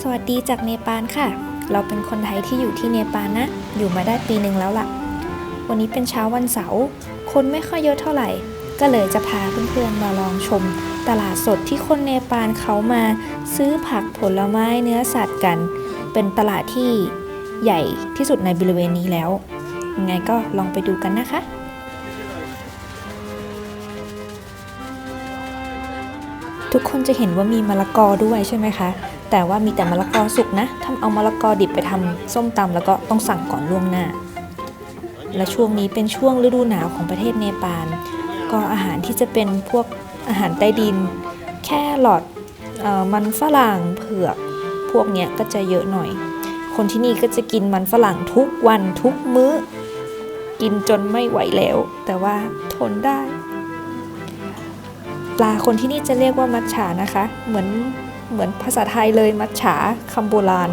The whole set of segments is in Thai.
สวัสดีจากเนปาลค่ะ เราเป็นคนไทยที่อยู่ที่เนปาลนะ อยู่มาได้ปีหนึ่งแล้วล่ะ วันนี้เป็นเช้าวันเสาร์ คนไม่ค่อยเยอะเท่าไหร่ ก็เลยจะพาเพื่อนๆมาลองชม ตลาดสดที่คนเนปาลเขามาซื้อผักผลไม้เนื้อสัตว์กัน เป็นตลาดที่ใหญ่ที่สุดในบริเวณนี้แล้ว ยังไงก็ลองไปดูกันนะคะ ทุกคนจะเห็นว่ามีมะละกอด้วยใช่ไหมคะ แต่ว่ามีแต่มะละกอสุกนะทำเอามะละกอดิบไปทำส้มตำแล้วก็ต้องสั่งก่อนล่วงหน้า และช่วงนี้เป็นช่วงฤดูหนาวของประเทศเนปาล ก็อาหารที่จะเป็นพวกอาหารใต้ดิน แค่หลอดมันฝรั่งเผือก พวกเนี้ยก็จะเยอะหน่อย คนที่นี่ก็จะกินมันฝรั่งทุกวันทุกมื้อ กินจนไม่ไหวแล้ว แต่ว่าทนได้ ปลาคนที่นี่จะเรียกว่ามัจฉานะคะ เหมือนเหมือนภาษาไทยเลยมัจฉาคำโบราณ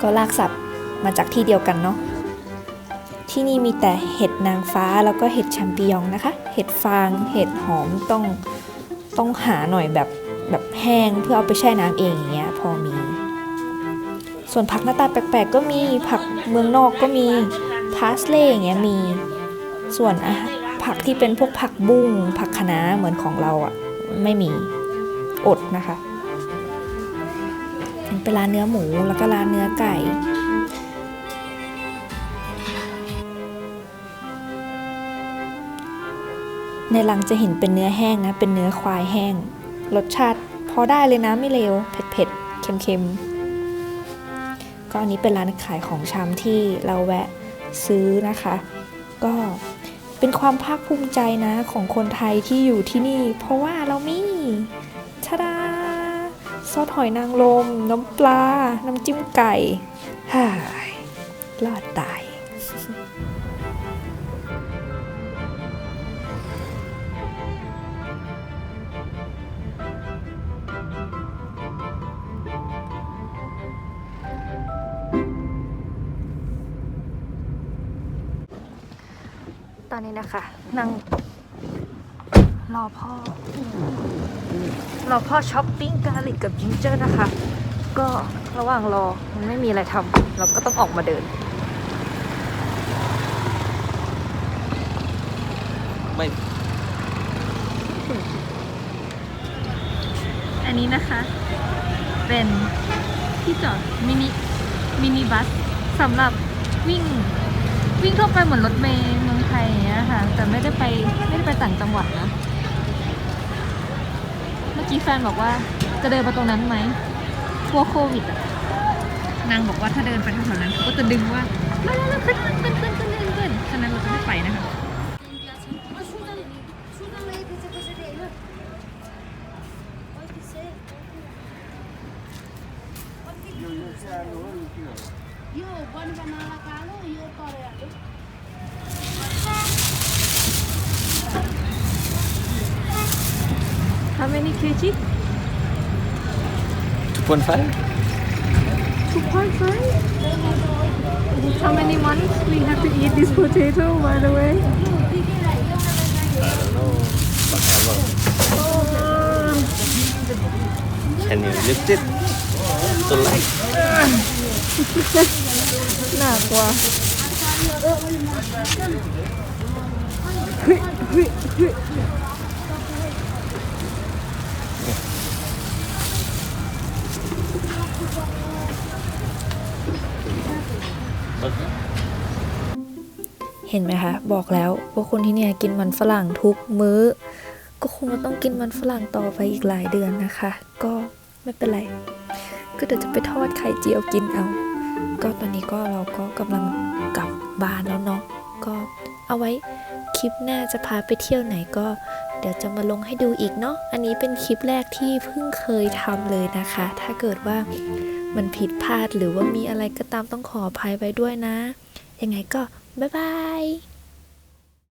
ก็ลากศัพท์มาจากที่เดียวกันเนาะที่นี่มีแต่เห็ดนางฟ้าแล้วก็เห็ดแชมปิญองนะคะ เห็ดฟาง เห็ดหอมต้องต้องหาหน่อยแบบแบบแห้งเพื่อเอาไปแช่น้ำเองอย่างเงี้ยพอมี ส่วนผักหน้าตาแปลกๆ ก็มีผักเมืองนอกก็มีพาสเล่อย่างเงี้ยมีส่วนอาหาร ผักที่เป็นพวกผักบุ้งผักคะน้าเหมือนของเราอะ่ะไม่มีอดนะคะเป็นร้านเนื้อหมูแล้วก็ร้านเนื้อไก่ในรังจะเห็นเป็นเนื้อแห้งนะ เป็นเนื้อควายแห้ง รสชาติพอได้เลยนะไม่เลวเผ็ดเผ็ดๆเค็มๆ ก็อันนี้เป็นร้านขายของชำที่เราแวะซื้อนะคะ ก็ เป็นความภาคภูมิใจนะของคนไทยที่อยู่ที่นี่ เพราะว่าเรามีชาดาซอสหอยนางรมน้ำปลา น้ำจิ้มไก่ฮ่ายรอดตาย ตอนนี้นะคะนั่งรอพ่อรอพ่อช้อปปิ้งกาลิกกับจิงเจอร์นะคะ ก็ระหว่างรอมันไม่มีอะไรทำเราก็ต้องออกมาเดิน ไม่ อันนี้นะคะ เป็นที่จอดมินิมินิบัสสำหรับวิ่งวิ่งทั่วไปเหมือนรถเมล์เมืองไท ยอย่างเงี้ยค่ะ แต่ไม่ได้ไปไม่ได้ไปต่างจังหวัดนะ เมื่อกี้แฟนบอกว่าจะเดินไปตรงนั้นไหมกลัวโควิดอะนางบอกว่าถ้าเดินไปทางแถวนั้นเขาก็จะดึงว่ามาแล้วขึ้นขึ้นขึ้นขึ้นขึ้นขึ้นขึ้นฉะนั้นเราจะไม่ไปนะคะ Yo, bun banana kalo, yo tore alu. How many kg? 2.5 2.5? How many months we have to eat this potato, by the way? I don't know but how long can you lift it so light หนักว่ะ เห็นไหมคะ บอกแล้วว่าคนที่เนี่ยกินมันฝรั่งทุกมื้อ ก็คงจะต้องกินมันฝรั่งต่อไปอีกหลายเดือนนะคะ ก็ไม่เป็นไร ก็เดี๋ยวจะไปทอดไข่เจียวกินเอา ก็ตอนนี้ก็เราก็กำลังกลับ บ้านแล้วเนาะก็เอาไว้คลิปหน้าจะพาไปเที่ยวไหนก็ เดี๋ยวจะมาลงให้ดูอีกเนาะอันนี้เป็นคลิปแรกที่เพิ่งเคยทำเลยนะคะ ถ้าเกิดว่ามันผิดพลาดหรือว่ามีอะไรก็ตามต้องขออภัยไว้ด้วยนะ ยังไงก็บ๊ายบาย